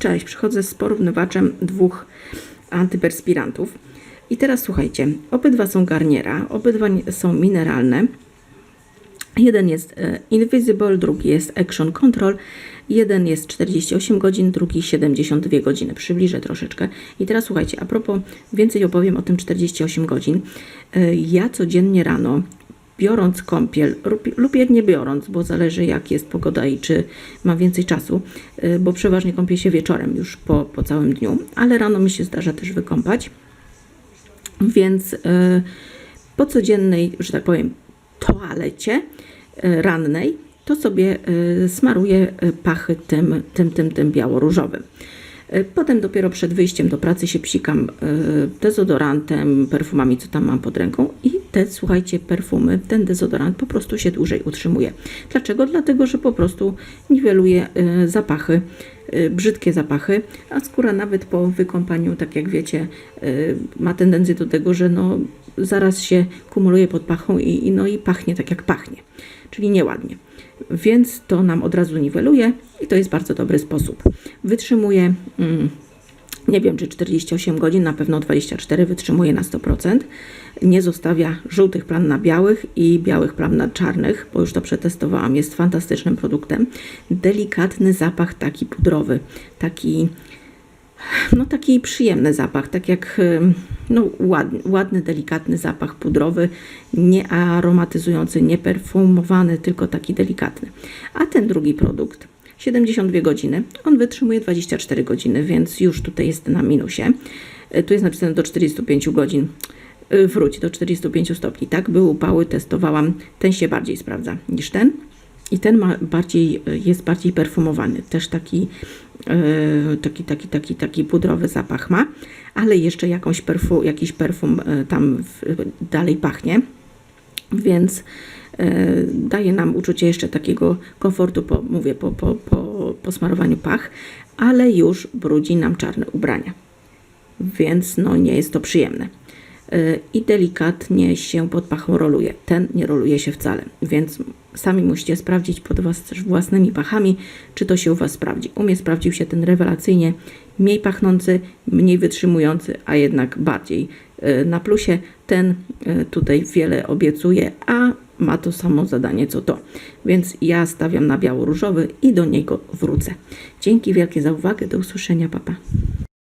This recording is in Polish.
Cześć, przychodzę z porównywaczem dwóch antyperspirantów. I teraz słuchajcie, obydwa są Garniera, obydwa są mineralne. Jeden jest e, Invisible, drugi jest Action Control. Jeden jest 48 godzin, drugi 72 godziny. Przybliżę troszeczkę. I teraz słuchajcie, a propos, więcej opowiem o tym 48 godzin. E, Ja codziennie rano, biorąc kąpiel, lub- lub jak nie biorąc, bo zależy jak jest pogoda i czy mam więcej czasu, e, bo przeważnie kąpię się wieczorem już po, po całym dniu, ale rano mi się zdarza też wykąpać. Więc e, po codziennej, że tak powiem, toalecie e, rannej, to sobie smaruję pachy tym, tym, tym, tym biało-różowym. Potem dopiero przed wyjściem do pracy się psikam dezodorantem, perfumami, co tam mam pod ręką i te, słuchajcie, perfumy, ten dezodorant po prostu się dłużej utrzymuje. Dlaczego? Dlatego, że po prostu niweluje e, zapachy, e, brzydkie zapachy, a skóra nawet po wykąpaniu, tak jak wiecie, e, ma tendencję do tego, że no, zaraz się kumuluje pod pachą i, i, no, i pachnie tak jak pachnie, czyli nieładnie. Więc to nam od razu niweluje i to jest bardzo dobry sposób. Wytrzymuje, mm, nie wiem czy 48 godzin, na pewno 24 wytrzymuje na 100%. Nie zostawia żółtych plam na białych i białych plam na czarnych, bo już to przetestowałam. Jest fantastycznym produktem. Delikatny zapach taki pudrowy, taki no taki przyjemny zapach, tak jak no, ładny, ładny, delikatny zapach pudrowy, nie aromatyzujący, nie perfumowany, tylko taki delikatny. A ten drugi produkt, 72 godziny, on wytrzymuje 24 godziny, więc już tutaj jest na minusie. Y, Tu jest napisane do 45 godzin. Y, Wróć do 45 stopni, tak? Były upały, testowałam. Ten się bardziej sprawdza niż ten. I ten ma bardziej, jest bardziej perfumowany. Też taki, e, taki, taki, taki, taki pudrowy zapach ma, ale jeszcze jakąś perfu, jakiś perfum e, tam w, dalej pachnie. Więc e, daje nam uczucie jeszcze takiego komfortu, po, mówię, po, po, po, po smarowaniu pach, ale już brudzi nam czarne ubrania. Więc no nie jest to przyjemne y, i delikatnie się pod pachą roluje. Ten nie roluje się wcale, więc sami musicie sprawdzić pod was własnymi pachami, czy to się u Was sprawdzi. U mnie sprawdził się ten rewelacyjnie, mniej pachnący, mniej wytrzymujący, a jednak bardziej y, na plusie. Ten y, tutaj wiele obiecuje, a ma to samo zadanie co to. Więc ja stawiam na biało-różowy i do niego wrócę. Dzięki wielkie za uwagę, do usłyszenia, papa.